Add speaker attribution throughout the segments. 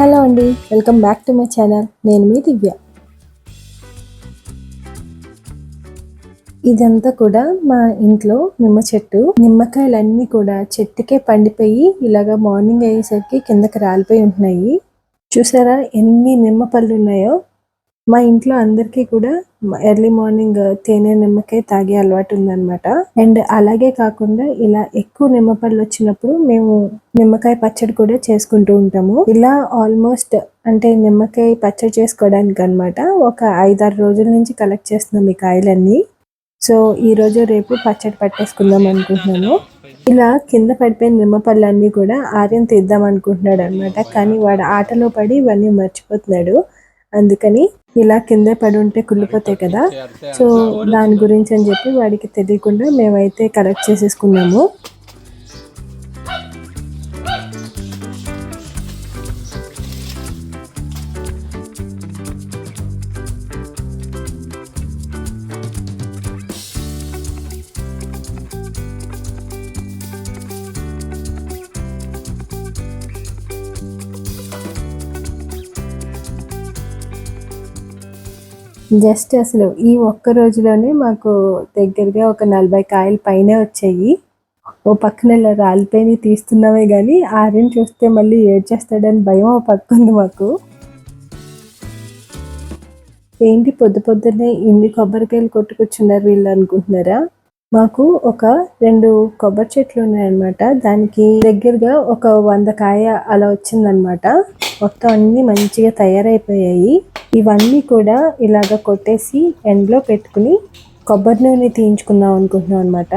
Speaker 1: Hello అండి welcome back to my channel. నేను మీ దివ్య. ఇదంతా కూడా మా ఇంట్లో నిమ్మ చెట్టు. నిమ్మకాయలన్నీ కూడా చెట్టుకే పండిపోయి ఇలాగా మార్నింగ్ అయ్యేసరికి కిందకి రాలిపోయి ఉంటున్నాయి. చూసారా ఎన్ని నిమ్మ పళ్ళు ఉన్నాయో? మా ఇంట్లో అందరికీ కూడా ఎర్లీ మార్నింగ్ తేనె నిమ్మకాయ తాగే అలవాటు ఉందన్నమాట. అండ్ అలాగే కాకుండా ఇలా ఎక్కువ నిమ్మపళ్ళు వచ్చినప్పుడు మేము నిమ్మకాయ పచ్చడి కూడా చేసుకుంటూ ఉంటాము. ఇలా ఆల్మోస్ట్ అంటే నిమ్మకాయ పచ్చడి చేసుకోవడానికి అన్నమాట ఒక ఐదారు రోజుల నుంచి కలెక్ట్ చేస్తున్నాం ఈ కాయలన్నీ. సో ఈ రోజు రేపు పచ్చడి పట్టేసుకుందాం అనుకుంటున్నాను ఇలా కింద పడిపోయిన నిమ్మపళ్ళన్నీ కూడా ఆర్యం తీద్దాం అనుకుంటున్నాడు అనమాట కానీ వాడు ఆటలో పడి ఇవన్నీ మర్చిపోతున్నాడు. అందుకని ఇలా కింద పడి ఉంటే కుళ్ళిపోతాయి కదా. సో దాని గురించి అని చెప్పి వాడికి తెలియకుండా మేమైతే కలెక్ట్ చేసేసుకున్నాము. జస్ట్ అసలు ఈ ఒక్క రోజులోనే మాకు దగ్గరగా ఒక నలభై కాయలు పైనే వచ్చాయి. ఓ పక్కన ఇలా రాలిపోయి తీస్తున్నామే కానీ ఆర్యన్ చూస్తే మళ్ళీ ఏడ్చేస్తాడని భయం ఓ పక్క ఉంది మాకు. ఏంటి పొద్దు పొద్దున్నే ఇన్ని కొబ్బరికాయలు కొట్టుకొచ్చున్నారు వీళ్ళు అనుకుంటున్నారా? మాకు ఒక రెండు కొబ్బరి చెట్లు ఉన్నాయన్నమాట. దానికి దగ్గరగా ఒక వంద కాయ అలా వచ్చిందనమాట మొత్తం అన్ని మంచిగా తయారైపోయాయి. ఇవన్నీ కూడా ఇలాగ కొట్టేసి ఎండలో పెట్టుకుని కొబ్బరి నూనె తీయించుకుందాం అనుకుంటున్నాం అనమాట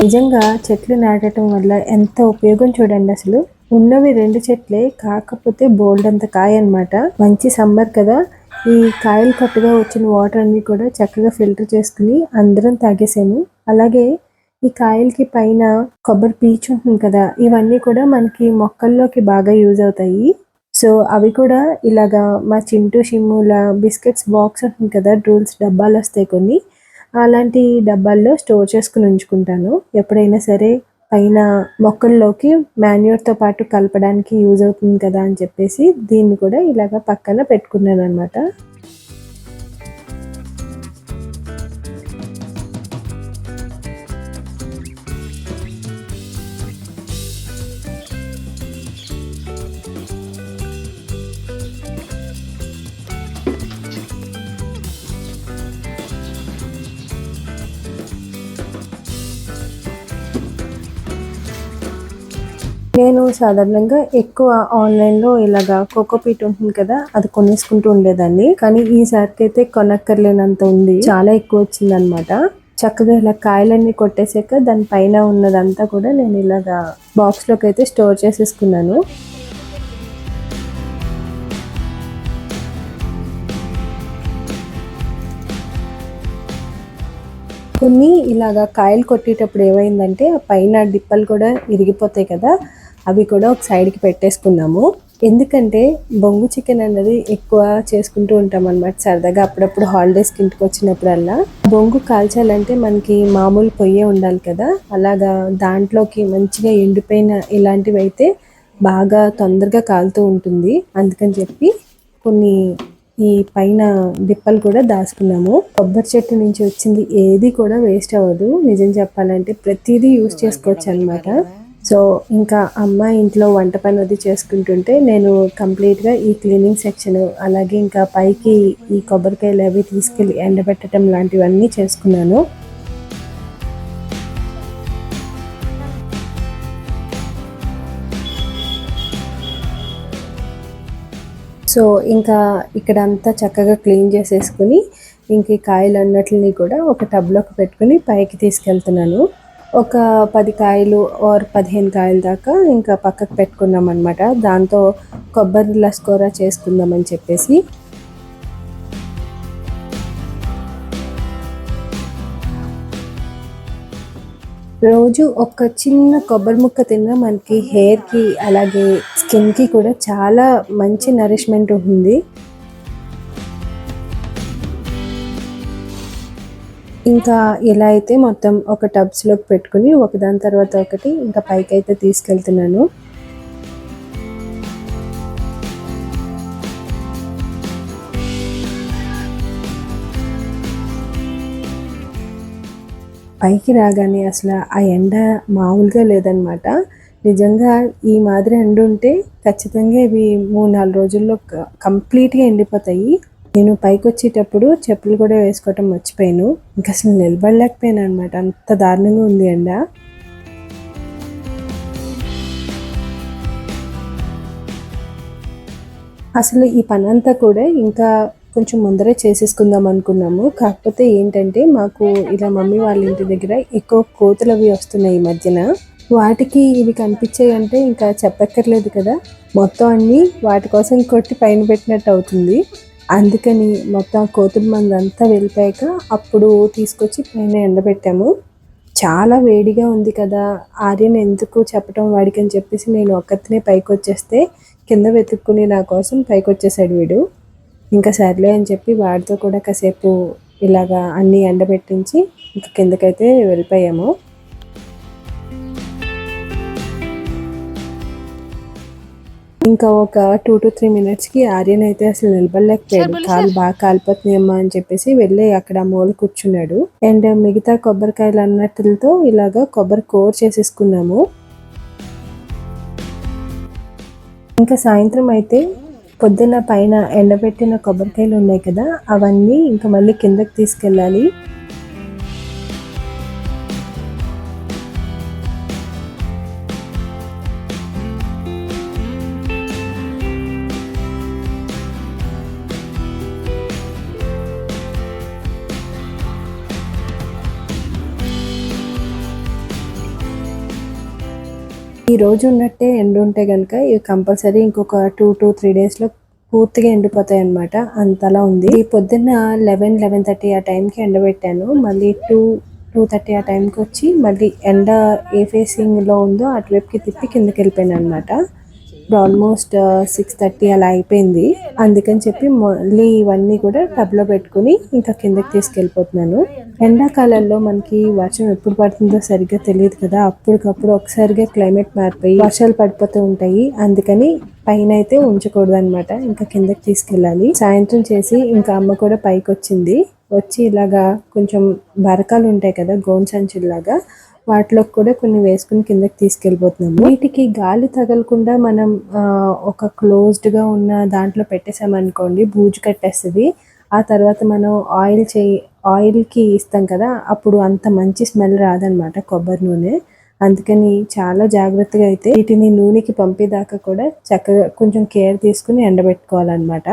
Speaker 1: నిజంగా చెట్లు నాటడం వల్ల ఎంత ఉపయోగం చూడండి అసలు. ఉన్నవి రెండు చెట్లే కాకపోతే బోల్డ్ అంత కాయ అనమాట మంచి సమ్మర్ కదా. ఈ కాయలు కట్టుగా వచ్చిన వాటర్ అన్ని కూడా చక్కగా ఫిల్టర్ చేసుకుని అందరం తాగేసాము. అలాగే ఈ కాయలకి పైన కొబ్బరి పీచు ఉంటుంది కదా ఇవన్నీ కూడా మనకి మొక్కల్లోకి బాగా యూజ్ అవుతాయి. సో అవి కూడా ఇలాగా మా చింటూ షిమ్ముల బిస్కెట్స్ బాక్స్ ఉంటుంది కదా డ్రూల్స్ డబ్బాలు వస్తాయి కొన్ని. అలాంటి డబ్బాల్లో స్టోర్ చేసుకుని ఉంచుకుంటాను. ఎప్పుడైనా సరే పైన మొక్కల్లోకి మాన్యూర్తో పాటు కలపడానికి యూజ్ అవుతుంది కదా అని చెప్పేసి దీన్ని కూడా ఇలాగ పక్కన పెట్టుకున్నాను అనమాట సాధారణంగా ఎక్కువ ఆన్లైన్లో ఇలాగా కోకోపీట్ ఉంటుంది కదా అది కొనేసుకుంటూ ఉండేదాన్ని. కానీ ఈసారికి అయితే కొనక్కర్లేనంత ఉంది. చాలా ఎక్కువ వచ్చింది అనమాట చక్కగా ఇలా కాయలన్నీ కొట్టేసాక దాని పైన ఉన్నదంతా కూడా నేను ఇలాగా బాక్స్లోకి అయితే స్టోర్ చేసేసుకున్నాను. కొన్ని ఇలాగా కాయలు కొట్టేటప్పుడు ఏమైందంటే ఆ పైన డిప్పలు కూడా విరిగిపోతాయి కదా అవి కూడా ఒక సైడ్కి పెట్టేసుకున్నాము. ఎందుకంటే బొంగు చికెన్ అన్నది ఎక్కువ చేసుకుంటూ ఉంటాం అనమాట సరదాగా అప్పుడప్పుడు హాలిడేస్కి ఇంటికి వచ్చినప్పుడల్లా. బొంగు కాల్చాలంటే మనకి మామూలు పొయ్యే ఉండాలి కదా. అలాగా దాంట్లోకి మంచిగా ఎండిపోయిన ఇలాంటివి అయితే బాగా తొందరగా కాలుతూ ఉంటుంది. అందుకని చెప్పి కొన్ని ఈ పైన డిప్పలు కూడా దాచుకున్నాము. కొబ్బరి చెట్టు నుంచి వచ్చింది ఏది కూడా వేస్ట్ అవ్వదు. నిజం చెప్పాలంటే ప్రతిదీ యూస్ చేసుకోవచ్చు అనమాట సో ఇంకా అమ్మ ఇంట్లో వంట పని అది చేసుకుంటుంటే నేను కంప్లీట్గా ఈ క్లీనింగ్ సెక్షన్ అలాగే ఇంకా పైకి ఈ కొబ్బరికాయలు అవి తీసుకెళ్ళి ఎండబెట్టడం లాంటివన్నీ చేసుకున్నాను. సో ఇంకా ఇక్కడ అంతా చక్కగా క్లీన్ చేసేసుకుని ఇంక ఈ కాయలు అన్నట్లని కూడా ఒక టబ్లోకి పెట్టుకుని పైకి తీసుకెళ్తున్నాను. ఒక పది కాయలు ఆర్ పదిహేను కాయల దాకా ఇంకా పక్కకు పెట్టుకున్నాం అనమాట దాంతో కొబ్బరి లస్కోరా చేసుకుందామని చెప్పేసి. రోజు ఒక చిన్న కొబ్బరి ముక్క తిన్నా మనకి హెయిర్కి అలాగే స్కిన్కి కూడా చాలా మంచి నరిష్మెంట్ ఉంటుంది. ఇంకా ఇలా అయితే మొత్తం ఒక టబ్స్లోకి పెట్టుకుని ఒకదాని తర్వాత ఒకటి ఇంకా పైకి అయితే తీసుకెళ్తున్నాను. పైకి రాగానే అసలు ఆ ఎండ మామూలుగా లేదనమాట. నిజంగా ఈ మాదిరి ఎండ ఉంటే ఖచ్చితంగా ఇవి మూడు నాలుగు రోజుల్లో క- కంప్లీట్గా ఎండిపోతాయి. నేను పైకి వచ్చేటప్పుడు చెప్పులు కూడా వేసుకోవటం మర్చిపోయాను. ఇంకా అసలు నిలబడలేకపోయాను అనమాట అంత దారుణంగా ఉంది ఎండ. అసలు ఈ పని అంతా కూడా ఇంకా కొంచెం ముందరే చేసేసుకుందాం అనుకున్నాము. కాకపోతే ఏంటంటే మాకు ఇలా మమ్మీ వాళ్ళ ఇంటి దగ్గర ఎక్కువ కోతులు అవి వస్తున్నాయి ఈ మధ్యన. వాటికి ఇవి కనిపించాయి అంటే ఇంకా చెప్పక్కర్లేదు కదా. మొత్తం అన్నీ వాటి కోసం కొట్టి పైన పెట్టినట్టు అవుతుంది. అందుకని మొత్తం కోతుల మంది అంతా వెళ్ళిపోయాక అప్పుడు తీసుకొచ్చి పైన ఎండబెట్టాము. చాలా వేడిగా ఉంది కదా ఆర్యన్ ఎందుకు చెప్పడం వాడికి అని చెప్పేసి నేను ఒక్కతనే పైకి వచ్చేస్తే కింద వెతుక్కుని నా కోసం పైకి వచ్చేసాడు వీడు. ఇంకా సర్లే అని చెప్పి వాడితో కూడా కాసేపు ఇలాగా అన్నీ ఎండబెట్టించి ఇంకా కిందకైతే వెళ్ళిపోయాము. ఇంకా ఒక టూ టు త్రీ మినిట్స్కి ఆర్యన్ అయితే అసలు నిలబడలేకపోయాడు. కాలు బాగా కాలిపోతున్నాయమ్మా అని చెప్పేసి వెళ్ళి అక్కడ మూల కూర్చున్నాడు. అండ్ మిగతా కొబ్బరికాయలు అన్నట్లతో ఇలాగా కొబ్బరి కోర్ చేసేసుకున్నాము. ఇంకా సాయంత్రం అయితే పొద్దున్న పైన ఎండబెట్టిన కొబ్బరికాయలు ఉన్నాయి కదా అవన్నీ ఇంకా మళ్ళీ కిందకి తీసుకెళ్ళాలి. ఈ రోజు ఉన్నట్టే ఎండ ఉంటే కనుక ఇవి కంపల్సరీ ఇంకొక టూ టు త్రీ డేస్లో పూర్తిగా ఎండిపోతాయి అనమాట అంతలా ఉంది. ఈ పొద్దున్న లెవెన్ లెవెన్ థర్టీ ఆ టైంకి ఎండబెట్టాను. మళ్ళీ టూ టూ థర్టీ ఆ టైంకి వచ్చి మళ్ళీ ఎండ ఏ ఫేసింగ్లో ఉందో అటువైపుకి తిప్పి కిందకి వెళ్ళిపోయాను అనమాట ఇప్పుడు ఆల్మోస్ట్ సిక్స్ థర్టీ అలా అయిపోయింది. అందుకని చెప్పి మళ్ళీ ఇవన్నీ కూడా టబ్లో పెట్టుకుని ఇంకా కిందకి తీసుకెళ్ళిపోతున్నాను. ఎండాకాలంలో మనకి వర్షం ఎప్పుడు పడుతుందో సరిగ్గా తెలియదు కదా. అప్పటికప్పుడు ఒకసారిగా క్లైమేట్ మారిపోయి వర్షాలు పడిపోతూ ఉంటాయి. అందుకని పైన అయితే ఉంచకూడదు అనమాట ఇంకా కిందకి తీసుకెళ్ళాలి. సాయంత్రం చేసి ఇంకా అమ్మ కూడా పైకి వచ్చింది వచ్చి ఇలాగా కొంచెం బరకాలు ఉంటాయి కదా గోన్ సంచుల్లాగా. వాటిలో కూడా కొన్ని వేసుకుని కిందకి తీసుకెళ్ళిపోతున్నాము. వీటికి గాలి తగలకుండా మనం ఒక క్లోజ్డ్గా ఉన్న దాంట్లో పెట్టేసామనుకోండి బూజు కట్టేస్తుంది. ఆ తర్వాత మనం ఆయిల్ చేయి ఆయిల్కి ఇస్తాం కదా అప్పుడు అంత మంచి స్మెల్ రాదనమాట కొబ్బరి నూనె. అందుకని చాలా జాగ్రత్తగా అయితే వీటిని నూనెకి పంపేదాకా కూడా చక్కగా కొంచెం కేర్ తీసుకుని ఎండబెట్టుకోవాలన్నమాట.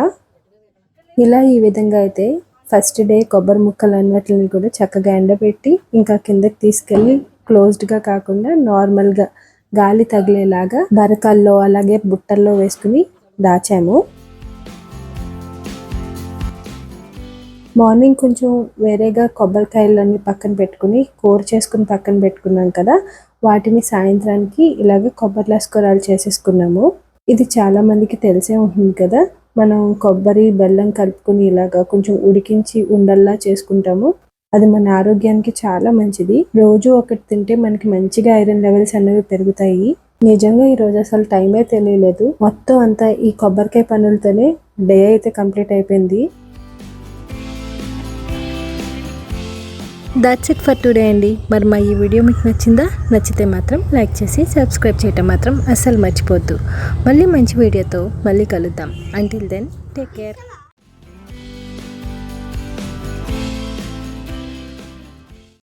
Speaker 1: ఇలా ఈ విధంగా అయితే ఫస్ట్ డే కొబ్బరి ముక్కలు అన్నిటిని కూడా చక్కగా ఎండబెట్టి ఇంకా కిందకి తీసుకెళ్ళి క్లోజ్డ్గా కాకుండా నార్మల్గా గాలి తగిలేలాగా బరకల్లో అలాగే బుట్టల్లో వేసుకుని దాచాము. మార్నింగ్ కొంచెం వేరేగా కొబ్బరికాయలన్నీ పక్కన పెట్టుకుని కూర చేసుకుని పక్కన పెట్టుకున్నాం కదా వాటిని సాయంత్రానికి ఇలాగ కొబ్బరి లస్కరాలు చేసేసుకున్నాము. ఇది చాలా మందికి తెలిసే ఉంటుంది కదా మనం కొబ్బరి బెల్లం కలుపుకొని ఇలాగా కొంచెం ఉడికించి ఉండల్లా చేసుకుంటాము. అది మన ఆరోగ్యానికి చాలా మంచిది. రోజు ఒకటి తింటే మనకి మంచిగా ఐరన్ లెవెల్స్ అనేవి పెరుగుతాయి. నిజంగా ఈ రోజు అసలు టైమే తెలియలేదు. మొత్తం అంతా ఈ కొబ్బరికాయ పనులతోనే డే అయితే కంప్లీట్ అయిపోయింది.
Speaker 2: దాట్స్ ఇట్ ఫర్ టుడే అండి. మరి మా ఈ వీడియో మీకు నచ్చిందా? నచ్చితే మాత్రం లైక్ చేసి సబ్స్క్రైబ్ చేయటం మాత్రం అస్సలు మర్చిపోద్దు మళ్ళీ మంచి వీడియోతో మళ్ళీ కలుద్దాం. Until then take care